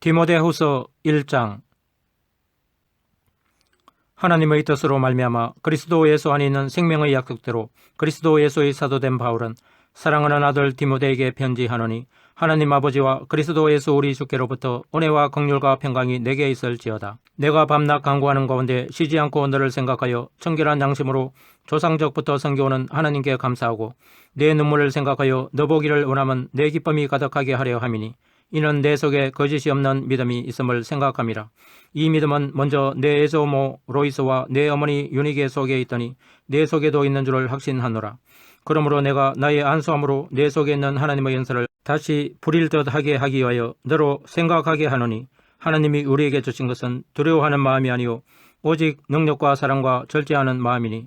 디모데후서 1장 하나님의 뜻으로 말미암아 그리스도 예수 안에 있는 생명의 약속대로 그리스도 예수의 사도된 바울은 사랑하는 아들 디모데에게 편지하노니 하나님 아버지와 그리스도 예수 우리 주께로부터 은혜와 긍휼과 평강이 내게 있을지어다. 내가 밤낮 간구하는 가운데 쉬지 않고 너를 생각하여 청결한 양심으로 조상적부터 섬겨오는 하나님께 감사하고 내 눈물을 생각하여 너 보기를 원하면 내 기쁨이 가득하게 하려 함이니 이는 내 속에 거짓이 없는 믿음이 있음을 생각함이라. 이 믿음은 먼저 내 애조모 로이스와 내 어머니 유니게 속에 있더니 내 속에도 있는 줄을 확신하노라. 그러므로 내가 나의 안수함으로 내 속에 있는 하나님의 연설을 다시 부릴 듯 하게 하기 위하여 너로 생각하게 하노니 하나님이 우리에게 주신 것은 두려워하는 마음이 아니요 오직 능력과 사랑과 절제하는 마음이니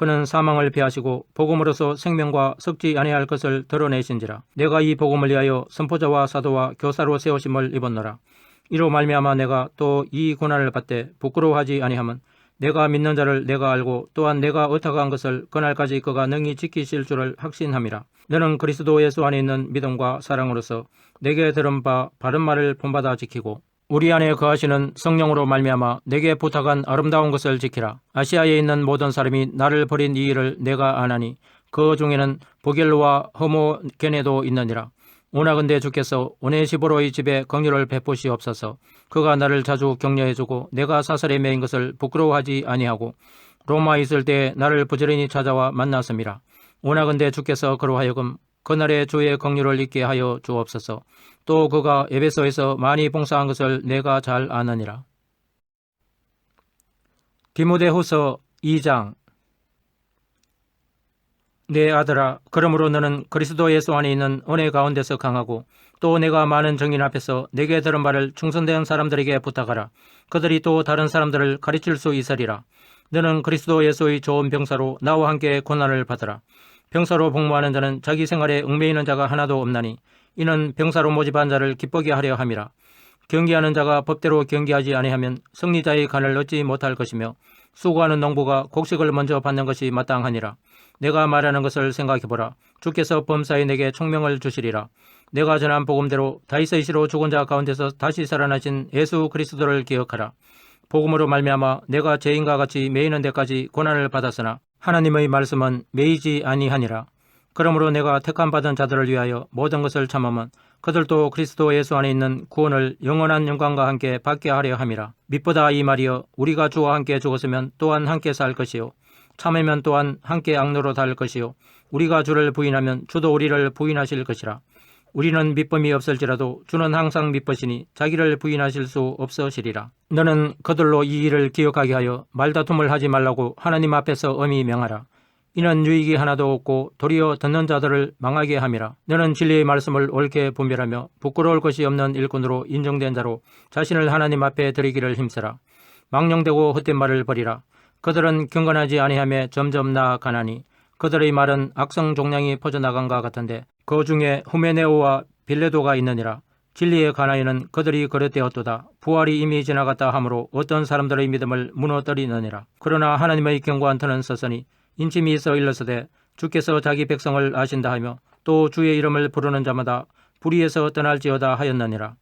그는 사망을 피하시고 복음으로서 생명과 섞지 아니할 것을 드러내신지라. 내가 이 복음을 위하여 선포자와 사도와 교사로 세우심을 입었노라. 이로 말미암아 내가 또 이 고난을 받되 부끄러워하지 아니함은 내가 믿는 자를 내가 알고 또한 내가 의탁한 것을 그날까지 그가 능히 지키실 줄을 확신함이라. 너는 그리스도 예수 안에 있는 믿음과 사랑으로서 내게 들은 바 바른 말을 본받아 지키고 우리 안에 거하시는 성령으로 말미암아 내게 부탁한 아름다운 것을 지키라. 아시아에 있는 모든 사람이 나를 버린 이 일을 내가 아나니 그 중에는 보겔로와 허모게네도 있느니라. 오나근대 주께서 오네시보로의 집에 긍휼을 베푸시옵소서. 그가 나를 자주 격려해주고 내가 사설에 매인 것을 부끄러워하지 아니하고 로마 있을 때 나를 부지런히 찾아와 만났습니다. 오나근대 주께서 그로 하여금 그날의 주의 긍휼을 잊게 하여 주옵소서. 또 그가 에베소에서 많이 봉사한 것을 내가 잘 아느니라. 디모데후서 2장 내 아들아 그러므로 너는 그리스도 예수 안에 있는 은혜 가운데서 강하고 또 내가 많은 정인 앞에서 내게 들은 말을 충성된 사람들에게 부탁하라. 그들이 또 다른 사람들을 가르칠 수 있으리라. 너는 그리스도 예수의 좋은 병사로 나와 함께 고난을 받으라. 병사로 복무하는 자는 자기 생활에 얽매이는 자가 하나도 없나니 이는 병사로 모집한 자를 기쁘게 하려 함이라. 경기하는 자가 법대로 경기하지 아니하면 승리자의 간을 얻지 못할 것이며 수고하는 농부가 곡식을 먼저 받는 것이 마땅하니라. 내가 말하는 것을 생각해보라. 주께서 범사에 내게 총명을 주시리라. 내가 전한 복음대로 다윗의 시로 죽은 자 가운데서 다시 살아나신 예수 그리스도를 기억하라. 복음으로 말미암아 내가 죄인과 같이 매이는 데까지 고난을 받았으나 하나님의 말씀은 매이지 아니하니라. 그러므로 내가 택함 받은 자들을 위하여 모든 것을 참으면 그들도 그리스도 예수 안에 있는 구원을 영원한 영광과 함께 받게 하려 함이라. mit보다 이 말이여 우리가 주와 함께 죽었으면 또한 함께 살 것이요 참으면 또한 함께 악로로 달 것이요 우리가 주를 부인하면 주도 우리를 부인하실 것이라. 우리는 믿음이 없을지라도 주는 항상 믿으시니 자기를 부인하실 수 없으시리라. 너는 그들로 이 일을 기억하게 하여 말다툼을 하지 말라고 하나님 앞에서 엄히 명하라. 이는 유익이 하나도 없고 도리어 듣는 자들을 망하게 함이라. 너는 진리의 말씀을 옳게 분별하며 부끄러울 것이 없는 일꾼으로 인정된 자로 자신을 하나님 앞에 드리기를 힘쓰라. 망령되고 헛된 말을 버리라. 그들은 경건하지 아니함에 점점 나아가나니 그들의 말은 악성 종량이 퍼져나간과 같은데 그 중에 후메네오와 빌레도가 있느니라. 진리에 관하여는 그들이 그릇되었도다. 부활이 이미 지나갔다 하므로 어떤 사람들의 믿음을 무너뜨리느니라. 그러나 하나님의 경고한 터는 썼으니 인침이 있어 일러서되 주께서 자기 백성을 아신다 하며 또 주의 이름을 부르는 자마다 불의에서 떠날지어다 하였느니라.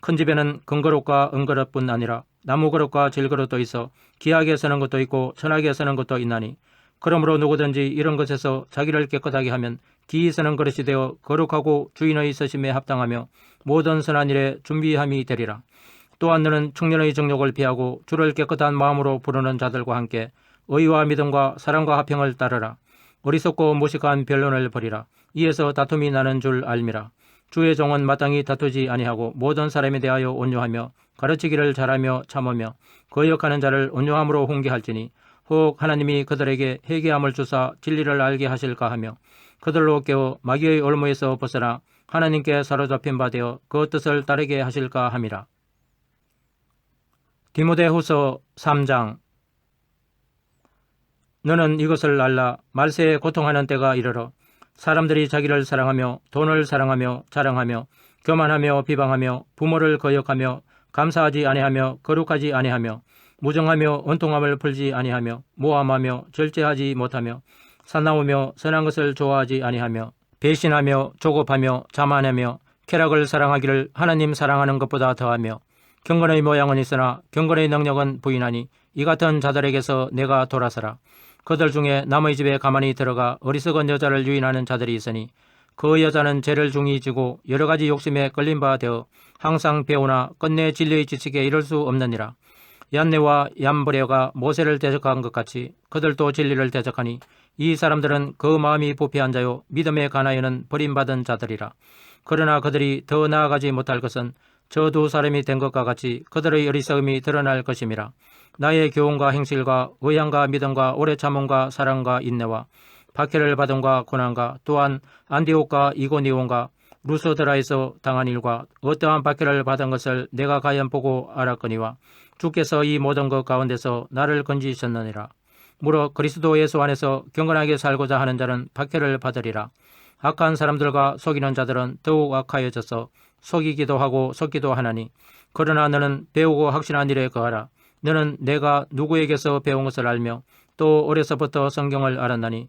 큰 집에는 금그릇과 은그릇뿐 아니라 나무그릇과 질그릇도 있어 기하게 서는 것도 있고 천하게 서는 것도 있나니 그러므로 누구든지 이런 것에서 자기를 깨끗하게 하면 기이 서는 그릇이 되어 거룩하고 주인의 서심에 합당하며 모든 선한 일에 준비함이 되리라. 또한 너는 청년의 정욕을 피하고 주를 깨끗한 마음으로 부르는 자들과 함께 의와 믿음과 사랑과 화평을 따르라. 어리석고 무식한 변론을 버리라. 이에서 다툼이 나는 줄 알미라. 주의 종은 마땅히 다투지 아니하고 모든 사람에 대하여 온유하며 가르치기를 잘하며 참으며 거역하는 자를 온유함으로 훈계할지니 혹 하나님이 그들에게 회개함을 주사 진리를 알게 하실까 하며 그들로 깨어 마귀의 올무에서 벗어나 하나님께 사로잡힌 바 되어 그 뜻을 따르게 하실까 함이라. 디모데후서 3장 너는 이것을 알라 말세에 고통하는 때가 이르러 사람들이 자기를 사랑하며 돈을 사랑하며 자랑하며 교만하며 비방하며 부모를 거역하며 감사하지 아니하며 거룩하지 아니하며 무정하며 원통함을 풀지 아니하며 모함하며 절제하지 못하며 사나우며 선한 것을 좋아하지 아니하며 배신하며 조급하며 자만하며 쾌락을 사랑하기를 하나님 사랑하는 것보다 더하며 경건의 모양은 있으나 경건의 능력은 부인하니 이 같은 자들에게서 내가 돌아서라 그들 중에 남의 집에 가만히 들어가 어리석은 여자를 유인하는 자들이 있으니 그 여자는 죄를 중히 지고 여러 가지 욕심에 끌린 바 되어 항상 배우나 끝내 진리의 지식에 이를 수 없느니라. 얀네와 얀브레가 모세를 대적한 것 같이 그들도 진리를 대적하니 이 사람들은 그 마음이 부패한 자요 믿음에 관하여는 버림받은 자들이라. 그러나 그들이 더 나아가지 못할 것은 저 두 사람이 된 것과 같이 그들의 어리석음이 드러날 것임이라. 나의 교훈과 행실과 의향과 믿음과 오래 참음과 사랑과 인내와 박해를 받음과 고난과 또한 안디옥과 이고니온과 루소드라에서 당한 일과 어떠한 박해를 받은 것을 내가 가연 보고 알았거니와 주께서 이 모든 것 가운데서 나를 건지셨느니라. 무릇 그리스도 예수 안에서 경건하게 살고자 하는 자는 박해를 받으리라. 악한 사람들과 속이는 자들은 더욱 악하여져서 속이기도 하고 속기도 하나니 그러나 너는 배우고 확신한 일에 거하라. 너는 내가 누구에게서 배운 것을 알며 또 어려서부터 성경을 알았나니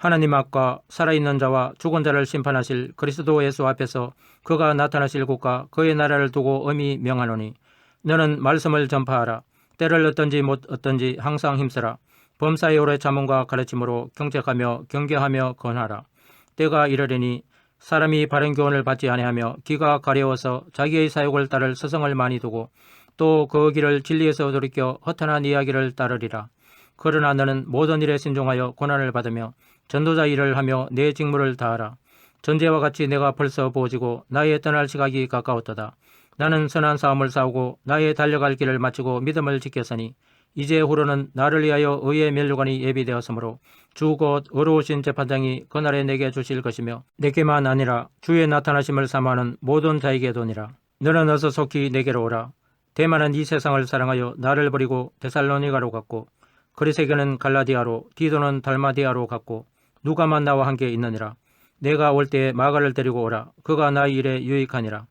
하나님 앞과 살아있는 자와 죽은 자를 심판하실 그리스도 예수 앞에서 그가 나타나실 곳과 그의 나라를 두고 엄히 명하노니 너는 말씀을 전파하라. 때를 얻든지 못 얻든지 항상 힘쓰라. 범사의 오래 참음과 가르침으로 경책하며 경계하며 건하라. 때가 이르려니 사람이 바른 교훈을 받지 아니하며 귀가 가려워서 자기의 사욕을 따를 서성을 많이 두고 또 그 길을 진리에서 돌이켜 허탄한 이야기를 따르리라. 그러나 너는 모든 일에 신중하여 고난을 받으며 전도자 일을 하며 내 직무를 다하라. 전제와 같이 내가 벌써 보지고 나의 떠날 시각이 가까웠도다. 나는 선한 싸움을 싸우고 나의 달려갈 길을 마치고 믿음을 지켰으니 이제 후로는 나를 위하여 의의 멸류관이 예비되었으므로 주 곧 어려우신 재판장이 그날에 내게 주실 것이며 내게만 아니라 주의 나타나심을 삼하는 모든 자에게도니라. 너는 어서 속히 내게로 오라. 대만은 이 세상을 사랑하여 나를 버리고 데살로니가로 갔고 그리스에게는 갈라디아로 디도는 달마디아로 갔고 누가만 나와 함께 있느니라. 내가 올 때에 마가를 데리고 오라. 그가 나의 일에 유익하니라.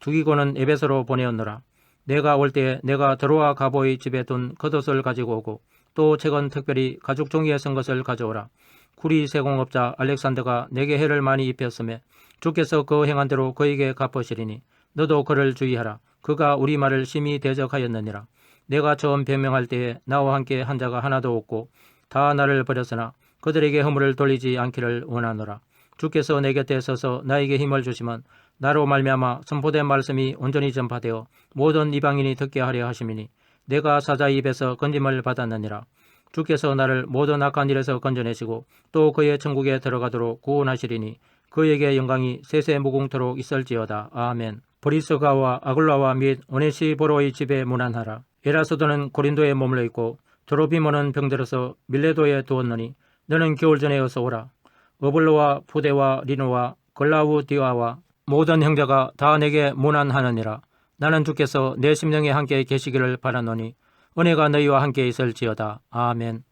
두기고는 에베소로 보내었노라. 내가 올 때에 내가 드로아 가보의 집에 둔 겉옷을 가지고 오고 또 책은 특별히 가죽 종이에 쓴 것을 가져오라. 구리 세공업자 알렉산더가 내게 해를 많이 입혔음에 주께서 그 행한 대로 그에게 갚으시리니 너도 그를 주의하라. 그가 우리 말을 심히 대적하였느니라. 내가 처음 변명할 때에 나와 함께 한 자가 하나도 없고 다 나를 버렸으나 그들에게 허물을 돌리지 않기를 원하노라. 주께서 내 곁에 서서 나에게 힘을 주시면 나로 말미암아 선포된 말씀이 온전히 전파되어 모든 이방인이 듣게 하려 하심이니 내가 사자의 입에서 건짐을 받았느니라. 주께서 나를 모든 악한 일에서 건져내시고 또 그의 천국에 들어가도록 구원하시리니 그에게 영광이 세세 무궁토록 있을지어다. 아멘. 브리스가와 아글라와 및 오네시보로의 집에 문안하라. 에라소도는 고린도에 머물러 있고 드로비모는 병들어서 밀레도에 두었느니 너는 겨울 전에 어서 오라. 어블로와 푸데와 리노와 걸라우디아와 모든 형제가 다 내게 문안하느니라. 나는 주께서 내 심령에 함께 계시기를 바라노니 은혜가 너희와 함께 있을지어다. 아멘.